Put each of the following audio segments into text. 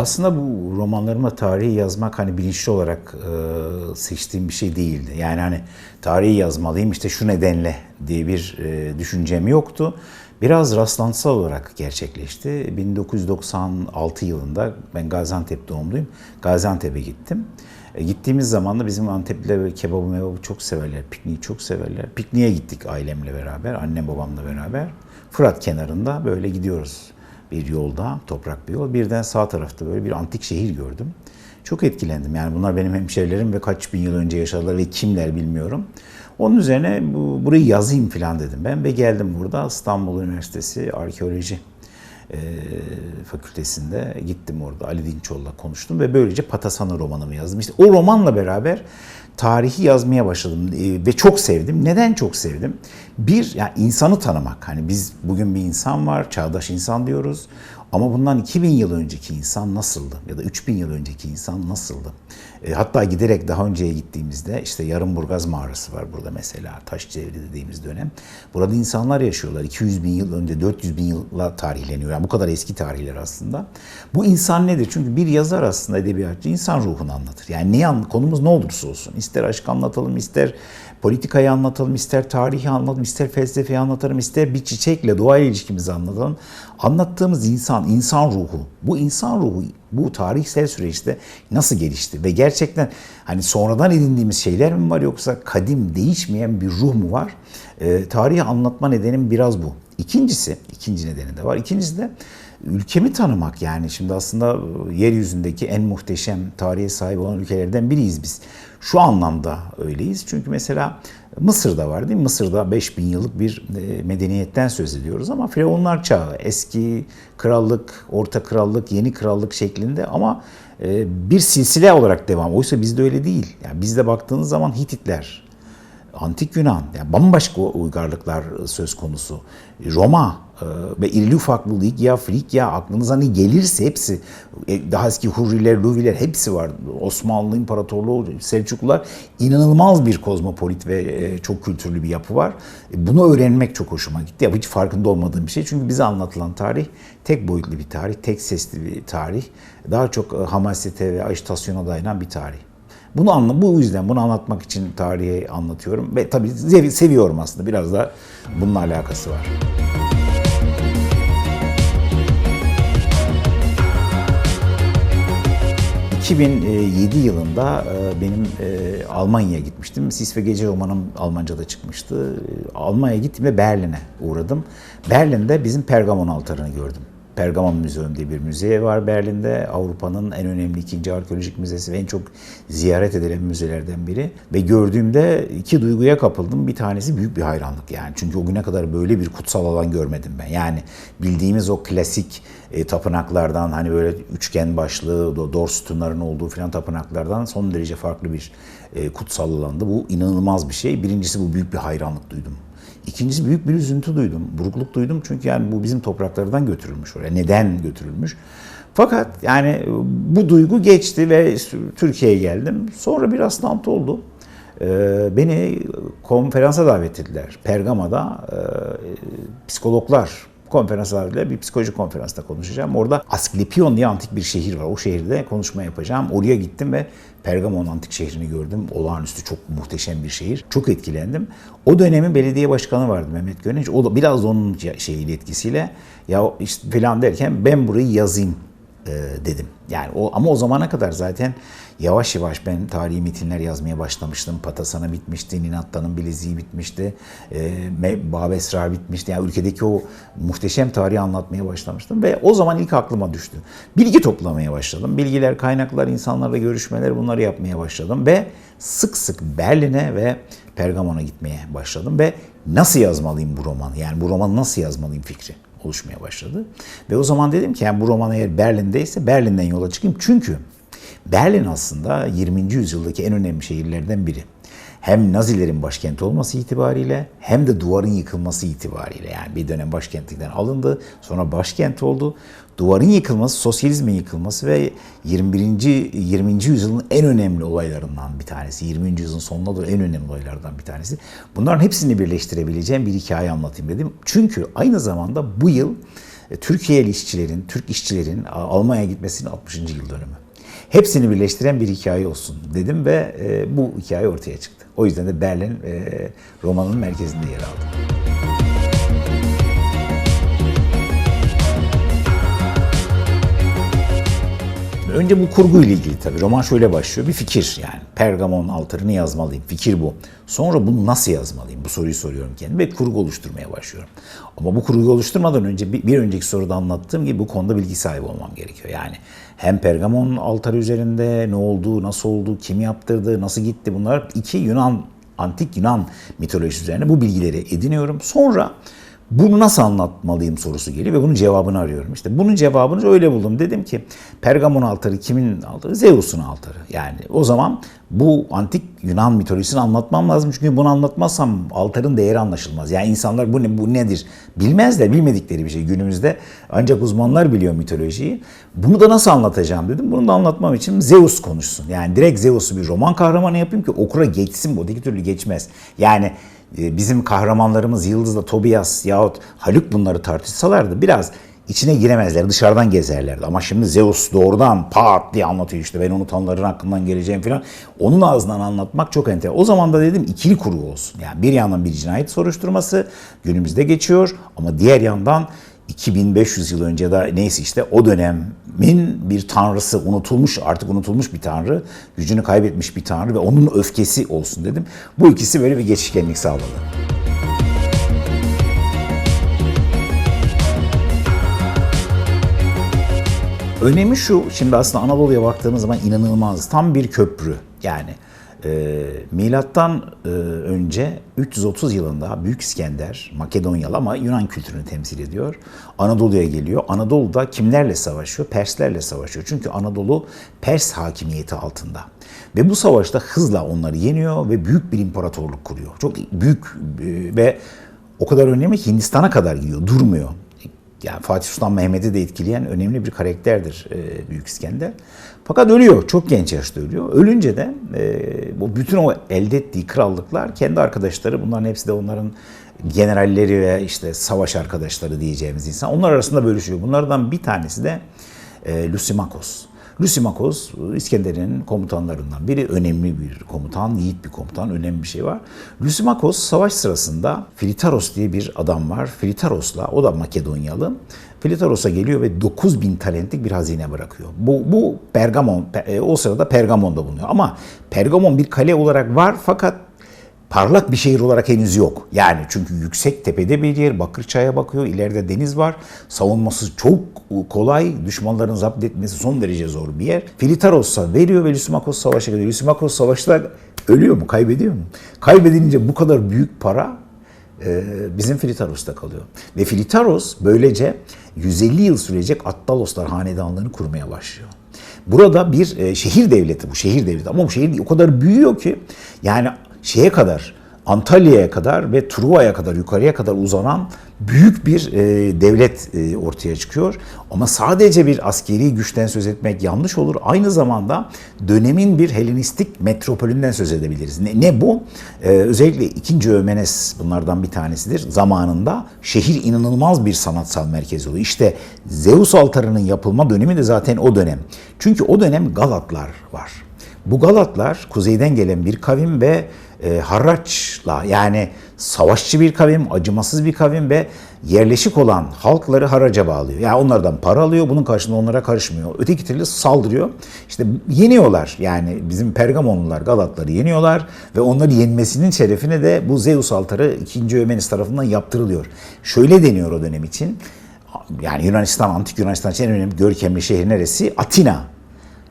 Aslında bu romanlarımda tarihi yazmak hani bilinçli olarak e, seçtiğim bir şey değildi. Yani hani tarihi yazmalıyım işte şu nedenle diye bir e, düşüncem yoktu. Biraz rastlantısal olarak gerçekleşti. 1996 yılında ben Gaziantep doğumluyum. Gaziantep'e gittim. E, gittiğimiz zaman da bizim Antepliler kebabı mebabı çok severler, pikniği çok severler. Pikniğe gittik ailemle beraber, annem babamla beraber. Fırat kenarında böyle gidiyoruz bir yolda, toprak bir yol. Birden sağ tarafta böyle bir antik şehir gördüm. Çok etkilendim. Yani bunlar benim hemşerilerim ve kaç bin yıl önce yaşadılar ve kimler bilmiyorum. Onun üzerine bu, burayı yazayım falan dedim ben ve geldim burada İstanbul Üniversitesi Arkeoloji e, Fakültesinde gittim orada Ali Dinçoğlu'la konuştum ve böylece Patasana romanımı yazdım. İşte o romanla beraber tarihi yazmaya başladım e, ve çok sevdim. Neden çok sevdim? Bir, yani insanı tanımak. Hani biz bugün bir insan var, çağdaş insan diyoruz. Ama bundan 2000 yıl önceki insan nasıldı? Ya da 3000 yıl önceki insan nasıldı? E, hatta giderek daha önceye gittiğimizde işte Yarımburgaz mağarası var burada mesela. Taş devri dediğimiz dönem. Burada insanlar yaşıyorlar. 200 bin yıl önce 400 bin yılla tarihleniyor. Yani bu kadar eski tarihler aslında. Bu insan nedir? Çünkü bir yazar aslında edebiyatçı insan ruhunu anlatır. Yani anla- konumuz ne olursa olsun. İster aşk anlatalım, ister politikayı anlatalım, ister tarihi anlatalım, ister felsefeyi anlatalım, ister bir çiçekle doğayla ilişkimizi anlatalım. Anlattığımız insan, insan ruhu. Bu insan ruhu bu tarihsel süreçte nasıl gelişti ve gerçekten hani sonradan edindiğimiz şeyler mi var yoksa kadim değişmeyen bir ruh mu var? Ee, tarihi anlatma nedenim biraz bu. İkincisi, ikinci nedeni de var. İkincisi de ülkemi tanımak yani şimdi aslında yeryüzündeki en muhteşem tarihe sahip olan ülkelerden biriyiz biz. Şu anlamda öyleyiz. Çünkü mesela Mısır'da var değil mi? Mısır'da 5000 yıllık bir e, medeniyetten söz ediyoruz ama Firavunlar çağı, eski krallık, orta krallık, yeni krallık şeklinde ama e, bir silsile olarak devam. Oysa bizde öyle değil. Yani bizde baktığınız zaman Hititler, Antik Yunan, yani bambaşka uygarlıklar söz konusu. Roma e, ve irili ufaklı Likya, Frikya aklınıza ne gelirse hepsi, e, daha eski Hurriler, Luviler hepsi var. Osmanlı İmparatorluğu, Selçuklular inanılmaz bir kozmopolit ve e, çok kültürlü bir yapı var. E, Bunu öğrenmek çok hoşuma gitti. Hiç farkında olmadığım bir şey. Çünkü bize anlatılan tarih tek boyutlu bir tarih, tek sesli bir tarih. Daha çok e, hamasete ve ajitasyona dayanan bir tarih. Bunu anla, bu yüzden bunu anlatmak için tarihi anlatıyorum ve tabii sev- seviyorum aslında biraz da bununla alakası var. ...2007 yılında e, benim e, Almanya'ya gitmiştim. Sis ve Gece romanım Almanca'da çıkmıştı. E, Almanya'ya gittim ve Berlin'e uğradım. Berlin'de bizim Pergamon altarını gördüm. Pergamon Müzeum diye bir müze var Berlin'de. Avrupa'nın en önemli ikinci arkeolojik müzesi ve en çok ziyaret edilen müzelerden biri. Ve gördüğümde iki duyguya kapıldım. Bir tanesi büyük bir hayranlık yani. Çünkü o güne kadar böyle bir kutsal alan görmedim ben. Yani bildiğimiz o klasik e, tapınaklardan hani böyle üçgen başlı, do- dor sütunların olduğu filan tapınaklardan son derece farklı bir e, kutsal alandı. Bu inanılmaz bir şey. Birincisi bu büyük bir hayranlık duydum. İkincisi büyük bir üzüntü duydum, burukluk duydum çünkü yani bu bizim topraklardan götürülmüş oraya. Neden götürülmüş? Fakat yani bu duygu geçti ve Türkiye'ye geldim. Sonra bir rastlantı oldu. Ee, Beni konferansa davet ettiler. Pergama'da e, psikologlar ettiler. Bir psikoloji konferansında konuşacağım. Orada Asklepion diye antik bir şehir var. O şehirde konuşma yapacağım. Oraya gittim ve Pergamon antik şehrini gördüm. Olağanüstü çok muhteşem bir şehir. Çok etkilendim. O dönemin belediye başkanı vardı Mehmet Gönenç. O da biraz onun şeyiyle etkisiyle ya işte falan derken ben burayı yazayım dedim. Yani o ama o zamana kadar zaten yavaş yavaş ben tarihi metinler yazmaya başlamıştım. Patasana bitmişti, Ninatta'nın bileziği bitmişti, e, Bab Esrar bitmişti. Yani ülkedeki o muhteşem tarihi anlatmaya başlamıştım ve o zaman ilk aklıma düştü. Bilgi toplamaya başladım. Bilgiler, kaynaklar, insanlarla görüşmeler bunları yapmaya başladım ve sık sık Berlin'e ve Pergamon'a gitmeye başladım ve nasıl yazmalıyım bu romanı? Yani bu romanı nasıl yazmalıyım fikri oluşmaya başladı. Ve o zaman dedim ki yani bu roman eğer Berlin'deyse Berlin'den yola çıkayım. Çünkü Berlin aslında 20. yüzyıldaki en önemli şehirlerden biri. Hem Nazilerin başkenti olması itibariyle hem de duvarın yıkılması itibariyle yani bir dönem başkentlikten alındı sonra başkent oldu. Duvarın yıkılması, sosyalizmin yıkılması ve 21. 20. yüzyılın en önemli olaylarından bir tanesi. 20. yüzyılın sonuna doğru en önemli olaylardan bir tanesi. Bunların hepsini birleştirebileceğim bir hikaye anlatayım dedim. Çünkü aynı zamanda bu yıl e, Türkiye'li işçilerin, Türk işçilerin Almanya'ya gitmesinin 60. yıl dönümü. Hepsini birleştiren bir hikaye olsun dedim ve e, bu hikaye ortaya çıktı. O yüzden de Berlin e, romanın merkezinde yer aldı. Önce bu kurguyla ilgili tabii. Roman şöyle başlıyor. Bir fikir yani. Pergamon altarını yazmalıyım. Fikir bu. Sonra bunu nasıl yazmalıyım? Bu soruyu soruyorum kendime ve kurgu oluşturmaya başlıyorum. Ama bu kurgu oluşturmadan önce bir önceki soruda anlattığım gibi bu konuda bilgi sahibi olmam gerekiyor. Yani hem Pergamon altarı üzerinde ne oldu, nasıl oldu, kim yaptırdı, nasıl gitti bunlar iki Yunan, antik Yunan mitolojisi üzerine bu bilgileri ediniyorum. Sonra bunu nasıl anlatmalıyım sorusu geliyor ve bunun cevabını arıyorum. İşte bunun cevabını öyle buldum. Dedim ki Pergamon altarı kimin altarı? Zeus'un altarı. Yani o zaman bu antik Yunan mitolojisini anlatmam lazım. Çünkü bunu anlatmazsam altarın değeri anlaşılmaz. Yani insanlar bu ne, bu nedir bilmezler. Bilmedikleri bir şey günümüzde. Ancak uzmanlar biliyor mitolojiyi. Bunu da nasıl anlatacağım dedim. Bunu da anlatmam için Zeus konuşsun. Yani direkt Zeus'u bir roman kahramanı yapayım ki okura geçsin bu. Öteki türlü geçmez. Yani bizim kahramanlarımız Yıldız'la Tobias yahut Haluk bunları tartışsalardı biraz içine giremezler, dışarıdan gezerlerdi. Ama şimdi Zeus doğrudan pat diye anlatıyor işte ben onu tanrıların hakkından geleceğim falan. Onun ağzından anlatmak çok enteresan. O zaman da dedim ikili kurgu olsun. Yani bir yandan bir cinayet soruşturması günümüzde geçiyor ama diğer yandan 2500 yıl önce da neyse işte o dönemin bir tanrısı unutulmuş artık unutulmuş bir tanrı gücünü kaybetmiş bir tanrı ve onun öfkesi olsun dedim. Bu ikisi böyle bir geçişkenlik sağladı. Önemi şu, şimdi aslında Anadolu'ya baktığımız zaman inanılmaz. Tam bir köprü. Yani e, milattan e, önce 330 yılında Büyük İskender, Makedonyalı ama Yunan kültürünü temsil ediyor. Anadolu'ya geliyor. Anadolu'da kimlerle savaşıyor? Perslerle savaşıyor. Çünkü Anadolu Pers hakimiyeti altında. Ve bu savaşta hızla onları yeniyor ve büyük bir imparatorluk kuruyor. Çok büyük e, ve o kadar önemli ki Hindistan'a kadar gidiyor, durmuyor yani Fatih Sultan Mehmet'i de etkileyen önemli bir karakterdir e, Büyük İskender. Fakat ölüyor, çok genç yaşta ölüyor. Ölünce de e, bu bütün o elde ettiği krallıklar kendi arkadaşları, bunların hepsi de onların generalleri ve işte savaş arkadaşları diyeceğimiz insan. Onlar arasında bölüşüyor. Bunlardan bir tanesi de e, Lysimachos. Lysimachos İskender'in komutanlarından biri. Önemli bir komutan, yiğit bir komutan. Önemli bir şey var. Lysimachos savaş sırasında Filitaros diye bir adam var. Filitaros'la, o da Makedonyalı. Filitaros'a geliyor ve 9000 talentlik bir hazine bırakıyor. Bu, bu Pergamon, e, o sırada Pergamon'da bulunuyor. Ama Pergamon bir kale olarak var fakat parlak bir şehir olarak henüz yok. Yani çünkü yüksek tepede bir yer, Bakırçay'a bakıyor, ileride deniz var. Savunması çok kolay, düşmanların zapt etmesi son derece zor bir yer. Filitaros'a veriyor ve Lysimakos savaşa gidiyor. Lysimakos savaşta ölüyor mu, kaybediyor mu? Kaybedince bu kadar büyük para e, bizim Filitaros'ta kalıyor. Ve Filitaros böylece 150 yıl sürecek Attaloslar hanedanlığını kurmaya başlıyor. Burada bir e, şehir devleti bu, şehir devleti. Ama bu şehir o kadar büyüyor ki yani şeye kadar Antalya'ya kadar ve Truva'ya kadar yukarıya kadar uzanan büyük bir e, devlet e, ortaya çıkıyor. Ama sadece bir askeri güçten söz etmek yanlış olur. Aynı zamanda dönemin bir Helenistik metropolünden söz edebiliriz. Ne, ne bu? E, özellikle 2. Ömenes bunlardan bir tanesidir. Zamanında şehir inanılmaz bir sanatsal merkez oluyor. İşte Zeus altarının yapılma dönemi de zaten o dönem. Çünkü o dönem Galatlar var. Bu Galatlar kuzeyden gelen bir kavim ve e, haraçla yani savaşçı bir kavim, acımasız bir kavim ve yerleşik olan halkları haraca bağlıyor. Yani onlardan para alıyor, bunun karşılığında onlara karışmıyor. Öteki türlü saldırıyor. İşte yeniyorlar. Yani bizim Pergamonlular Galatları yeniyorlar ve onları yenmesinin şerefine de bu Zeus altarı 2. Ömenis tarafından yaptırılıyor. Şöyle deniyor o dönem için. Yani Yunanistan, Antik Yunanistan için en önemli görkemli şehir neresi? Atina.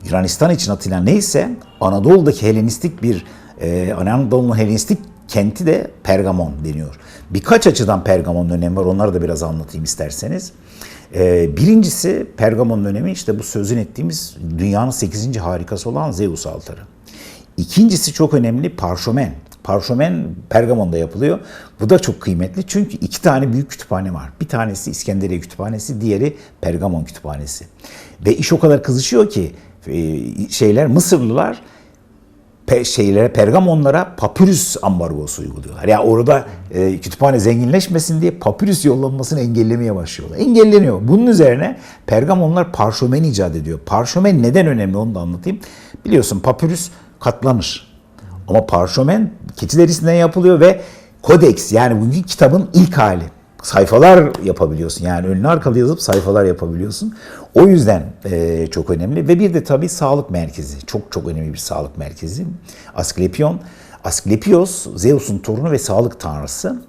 Yunanistan için Atina neyse Anadolu'daki Helenistik bir e, Anadolu'nun Helenistik kenti de Pergamon deniyor. Birkaç açıdan Pergamon'un önemi var. Onları da biraz anlatayım isterseniz. E, birincisi Pergamon'un önemi işte bu sözün ettiğimiz dünyanın 8. harikası olan Zeus altarı. İkincisi çok önemli parşömen. Parşömen Pergamon'da yapılıyor. Bu da çok kıymetli çünkü iki tane büyük kütüphane var. Bir tanesi İskenderiye Kütüphanesi, diğeri Pergamon Kütüphanesi. Ve iş o kadar kızışıyor ki e, şeyler Mısırlılar pe- şeylere, Pergamonlara papyrus ambargosu uyguluyorlar. Yani orada e, kütüphane zenginleşmesin diye papyrus yollanmasını engellemeye başlıyorlar. Engelleniyor. Bunun üzerine Pergamonlar parşömen icat ediyor. Parşömen neden önemli onu da anlatayım. Biliyorsun papyrus katlanır. Ama parşömen keçi derisinden yapılıyor ve kodeks yani bugünkü kitabın ilk hali. Sayfalar yapabiliyorsun yani önüne arkalı yazıp sayfalar yapabiliyorsun. O yüzden e, çok önemli ve bir de tabii sağlık merkezi. Çok çok önemli bir sağlık merkezi. Asklepion. Asklepios Zeus'un torunu ve sağlık tanrısı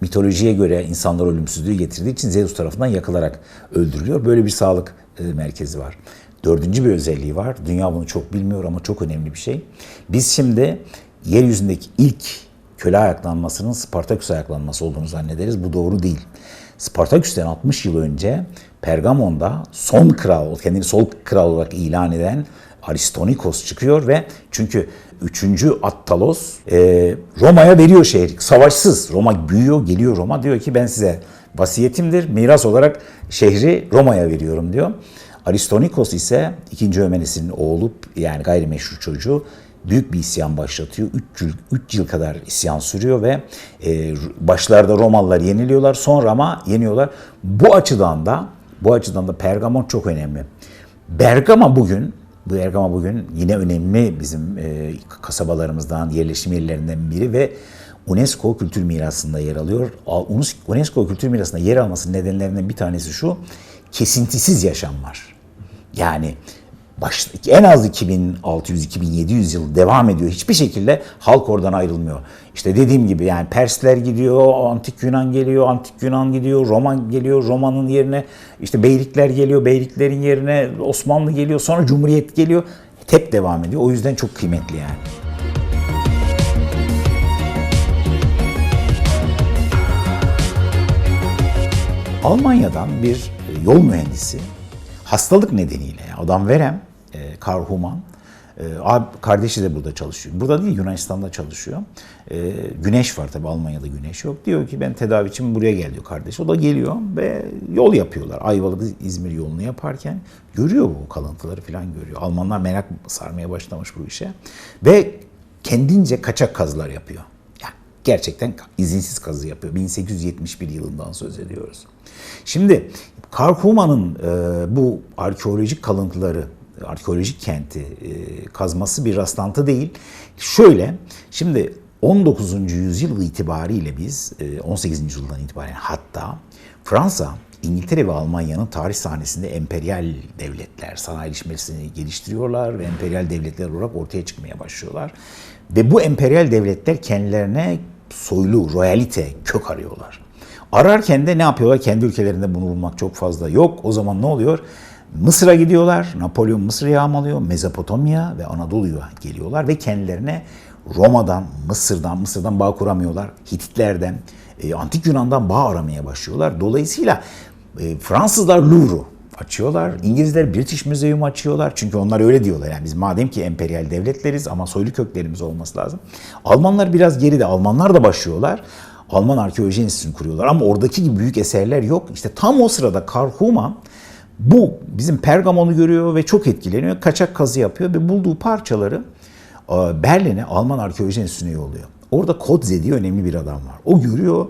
mitolojiye göre insanlar ölümsüzlüğü getirdiği için Zeus tarafından yakılarak öldürülüyor. Böyle bir sağlık e, merkezi var. Dördüncü bir özelliği var. Dünya bunu çok bilmiyor ama çok önemli bir şey. Biz şimdi yeryüzündeki ilk köle ayaklanmasının Spartaküs ayaklanması olduğunu zannederiz. Bu doğru değil. Spartaküs'ten 60 yıl önce Pergamon'da son kral, kendini sol kral olarak ilan eden Aristonikos çıkıyor ve çünkü 3. Attalos e, Roma'ya veriyor şehri. Savaşsız. Roma büyüyor, geliyor Roma. Diyor ki ben size vasiyetimdir. Miras olarak şehri Roma'ya veriyorum diyor. Aristonikos ise 2. Ömenes'in oğlu yani gayrimeşru çocuğu büyük bir isyan başlatıyor. 3 yıl, üç yıl kadar isyan sürüyor ve e, başlarda Romalılar yeniliyorlar. Sonra ama yeniyorlar. Bu açıdan da bu açıdan da Pergamon çok önemli. Bergama bugün bu Bergama bugün yine önemli bizim e, kasabalarımızdan, yerleşim yerlerinden biri ve UNESCO Kültür Mirası'nda yer alıyor. Al- UNESCO Kültür Mirası'nda yer almasının nedenlerinden bir tanesi şu, kesintisiz yaşam var. Yani baş, en az 2600-2700 yıl devam ediyor. Hiçbir şekilde halk oradan ayrılmıyor. İşte dediğim gibi yani Persler gidiyor, Antik Yunan geliyor, Antik Yunan gidiyor, Roma geliyor, Roma'nın yerine işte Beylikler geliyor, Beyliklerin yerine Osmanlı geliyor, sonra Cumhuriyet geliyor. Hep devam ediyor. O yüzden çok kıymetli yani. Almanya'dan bir yol mühendisi hastalık nedeniyle adam verem e, Karl Humann e, abi, kardeşi de burada çalışıyor. Burada değil Yunanistan'da çalışıyor. E, güneş var tabii Almanya'da güneş yok. Diyor ki ben tedavi için buraya gel diyor kardeş. O da geliyor ve yol yapıyorlar. Ayvalık İzmir yolunu yaparken görüyor bu kalıntıları falan görüyor. Almanlar merak sarmaya başlamış bu işe. Ve kendince kaçak kazılar yapıyor. Gerçekten izinsiz kazı yapıyor. 1871 yılından söz ediyoruz. Şimdi Karl Humann'ın e, bu arkeolojik kalıntıları, arkeolojik kenti e, kazması bir rastlantı değil. Şöyle, şimdi 19. yüzyıl itibariyle biz, e, 18. yüzyıldan itibaren hatta Fransa, İngiltere ve Almanya'nın tarih sahnesinde emperyal devletler, sanayileşmesini geliştiriyorlar ve emperyal devletler olarak ortaya çıkmaya başlıyorlar. Ve bu emperyal devletler kendilerine soylu, royalite, kök arıyorlar. Ararken de ne yapıyorlar? Kendi ülkelerinde bunu bulmak çok fazla yok. O zaman ne oluyor? Mısır'a gidiyorlar. Napolyon Mısır'ı yağmalıyor. Mezopotamya ve Anadolu'ya geliyorlar ve kendilerine Roma'dan, Mısır'dan, Mısır'dan bağ kuramıyorlar. Hititlerden, e, Antik Yunan'dan bağ aramaya başlıyorlar. Dolayısıyla e, Fransızlar Louvre'u açıyorlar. İngilizler British Museum açıyorlar. Çünkü onlar öyle diyorlar. Yani biz madem ki emperyal devletleriz ama soylu köklerimiz olması lazım. Almanlar biraz geride. Almanlar da başlıyorlar. Alman Arkeoloji Enstitüsü'nü kuruyorlar ama oradaki gibi büyük eserler yok. İşte tam o sırada Karl Humann bu bizim Pergamon'u görüyor ve çok etkileniyor. Kaçak kazı yapıyor ve bulduğu parçaları e, Berlin'e Alman Arkeoloji Enstitüsü'ne yolluyor. Orada Kodze diye önemli bir adam var. O görüyor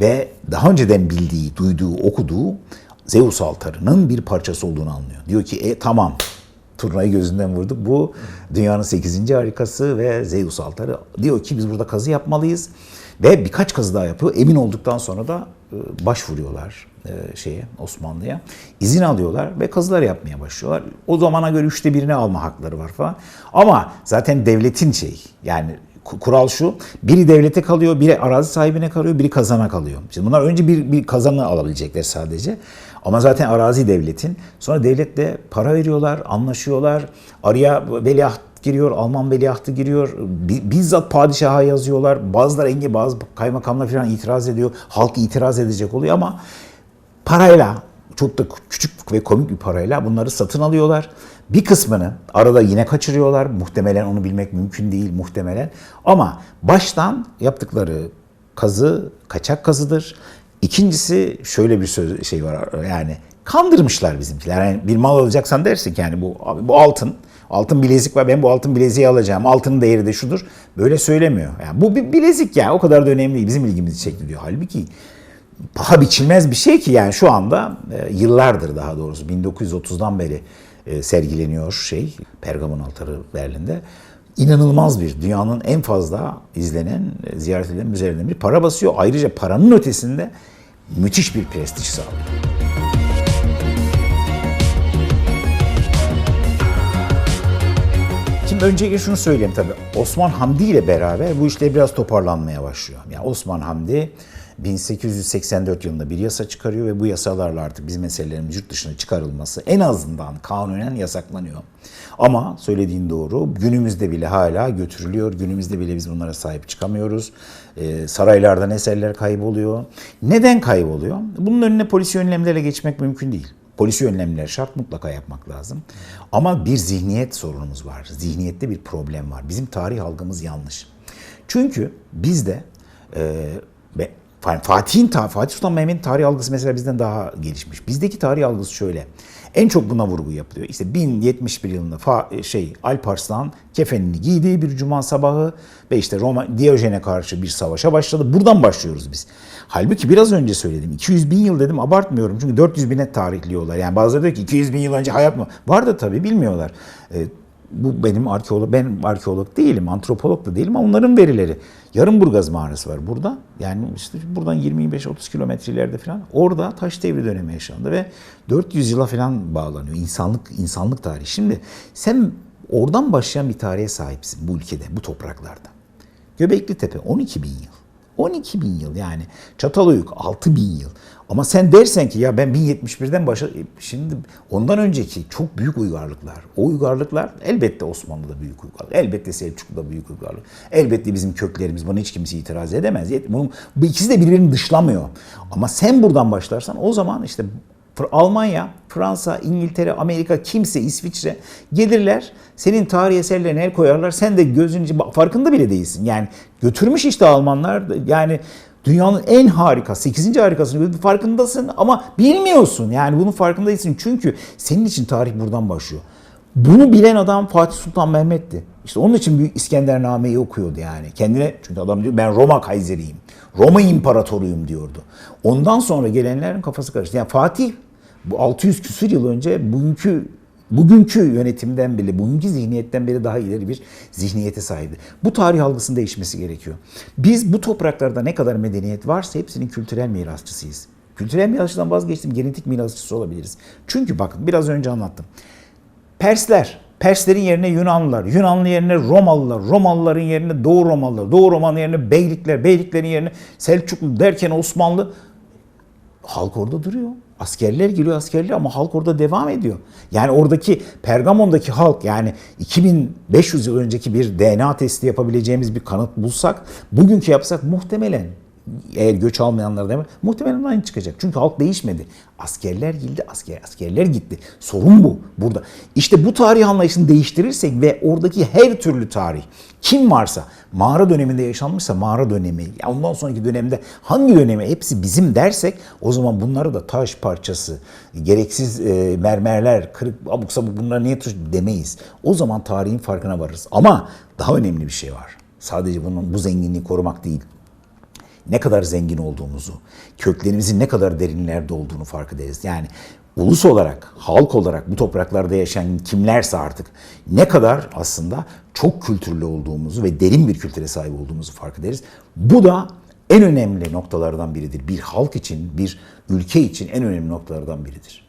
ve daha önceden bildiği, duyduğu, okuduğu Zeus altarının bir parçası olduğunu anlıyor. Diyor ki e, tamam turnayı gözünden vurduk. Bu dünyanın 8. harikası ve Zeus altarı. Diyor ki biz burada kazı yapmalıyız. Ve birkaç kazı daha yapıyor. Emin olduktan sonra da e, başvuruyorlar e, şeye Osmanlı'ya. İzin alıyorlar ve kazılar yapmaya başlıyorlar. O zamana göre üçte birini alma hakları var falan. Ama zaten devletin şey yani kural şu. Biri devlete kalıyor, biri arazi sahibine kalıyor, biri kazana kalıyor. Şimdi bunlar önce bir, bir kazanı alabilecekler sadece. Ama zaten arazi devletin. Sonra devletle para veriyorlar, anlaşıyorlar. Araya veliaht giriyor, Alman veliahtı giriyor. Bizzat padişaha yazıyorlar. Bazıları engel, bazı kaymakamlar falan itiraz ediyor. Halk itiraz edecek oluyor ama parayla çok da küçük ve komik bir parayla bunları satın alıyorlar. Bir kısmını arada yine kaçırıyorlar. Muhtemelen onu bilmek mümkün değil muhtemelen. Ama baştan yaptıkları kazı kaçak kazıdır. İkincisi şöyle bir söz şey var yani kandırmışlar bizimkiler. Yani bir mal alacaksan dersin ki yani bu bu altın Altın bilezik var ben bu altın bileziği alacağım. Altının değeri de şudur. Böyle söylemiyor. Yani bu bir bilezik yani o kadar da önemli değil. Bizim ilgimizi çekti diyor. Halbuki paha biçilmez bir şey ki yani şu anda e, yıllardır daha doğrusu 1930'dan beri e, sergileniyor şey Pergamon altarı Berlin'de. İnanılmaz bir dünyanın en fazla izlenen, ziyaret edilen müzelerinden biri. Para basıyor. Ayrıca paranın ötesinde müthiş bir prestij sağlıyor. Şimdi öncelikle şunu söyleyeyim tabii. Osman Hamdi ile beraber bu işler biraz toparlanmaya başlıyor. Yani Osman Hamdi 1884 yılında bir yasa çıkarıyor ve bu yasalarla artık biz meselelerimiz yurt dışına çıkarılması en azından kanunen yasaklanıyor. Ama söylediğin doğru günümüzde bile hala götürülüyor. Günümüzde bile biz bunlara sahip çıkamıyoruz. Ee, saraylardan eserler kayboluyor. Neden kayboluyor? Bunun önüne polis önlemlerle geçmek mümkün değil. Polisi önlemler şart mutlaka yapmak lazım. Ama bir zihniyet sorunumuz var. Zihniyette bir problem var. Bizim tarih algımız yanlış. Çünkü bizde e, Fatih'in Fatih Sultan Mehmet'in tarih algısı mesela bizden daha gelişmiş. Bizdeki tarih algısı şöyle. En çok buna vurgu yapılıyor. İşte 1071 yılında fa, şey Alparslan kefenini giydiği bir cuma sabahı ve işte Roma Diyojen'e karşı bir savaşa başladı. Buradan başlıyoruz biz. Halbuki biraz önce söyledim. 200 bin yıl dedim abartmıyorum. Çünkü 400 bine tarihliyorlar. Yani bazıları diyor ki 200 bin yıl önce hayat mı? Vardı tabii bilmiyorlar. Ee, bu benim arkeolog, ben arkeolog değilim, antropolog da değilim ama onların verileri. Yarımburgaz mağarası var burada. Yani işte buradan 20-25-30 kilometre falan. Orada taş devri dönemi yaşandı ve 400 yıla falan bağlanıyor. İnsanlık insanlık tarihi. Şimdi sen oradan başlayan bir tarihe sahipsin bu ülkede, bu topraklarda. Göbekli Tepe 12 bin yıl. 12 bin yıl yani. Çatalhöyük 6 bin yıl. Ama sen dersen ki ya ben 1071'den başa şimdi ondan önceki çok büyük uygarlıklar. O uygarlıklar elbette Osmanlı'da büyük uygarlık. Elbette Selçuklu'da büyük uygarlık. Elbette bizim köklerimiz. Buna hiç kimse itiraz edemez. Bunun, bu ikisi de birbirini dışlamıyor. Ama sen buradan başlarsan o zaman işte Almanya, Fransa, İngiltere, Amerika, kimse, İsviçre gelirler. Senin tarih eserlerine el koyarlar. Sen de gözünce farkında bile değilsin. Yani götürmüş işte Almanlar. Yani dünyanın en harika, 8. harikasını farkındasın ama bilmiyorsun. Yani bunun farkındaysın. Çünkü senin için tarih buradan başlıyor. Bunu bilen adam Fatih Sultan Mehmet'ti. İşte onun için Büyük İskendername'yi okuyordu yani. Kendine çünkü adam diyor ben Roma Kaiseriyim. Roma İmparatoruyum diyordu. Ondan sonra gelenlerin kafası karıştı. Yani Fatih bu 600 küsür yıl önce bugünkü bugünkü yönetimden bile, bugünkü zihniyetten beri daha ileri bir zihniyete sahipti. Bu tarih algısının değişmesi gerekiyor. Biz bu topraklarda ne kadar medeniyet varsa hepsinin kültürel mirasçısıyız. Kültürel mirasçıdan vazgeçtim, genetik mirasçısı olabiliriz. Çünkü bakın biraz önce anlattım. Persler, Perslerin yerine Yunanlılar, Yunanlı yerine Romalılar, Romalıların yerine Doğu Romalılar, Doğu Romalı yerine Beylikler, Beyliklerin yerine Selçuklu derken Osmanlı halk orada duruyor. Askerler geliyor askerler ama halk orada devam ediyor. Yani oradaki Pergamon'daki halk yani 2500 yıl önceki bir DNA testi yapabileceğimiz bir kanıt bulsak bugünkü yapsak muhtemelen eğer göç almayanlar da muhtemelen aynı çıkacak. Çünkü halk değişmedi. Askerler geldi, asker, askerler gitti. Sorun bu burada. İşte bu tarih anlayışını değiştirirsek ve oradaki her türlü tarih kim varsa mağara döneminde yaşanmışsa mağara dönemi, ya ondan sonraki dönemde hangi dönemi hepsi bizim dersek o zaman bunları da taş parçası, gereksiz e, mermerler, kırık abuk sabuk bunlar niye taş demeyiz. O zaman tarihin farkına varırız. Ama daha önemli bir şey var. Sadece bunun bu zenginliği korumak değil ne kadar zengin olduğumuzu, köklerimizin ne kadar derinlerde olduğunu fark ederiz. Yani ulus olarak, halk olarak bu topraklarda yaşayan kimlerse artık ne kadar aslında çok kültürlü olduğumuzu ve derin bir kültüre sahip olduğumuzu fark ederiz. Bu da en önemli noktalardan biridir. Bir halk için, bir ülke için en önemli noktalardan biridir.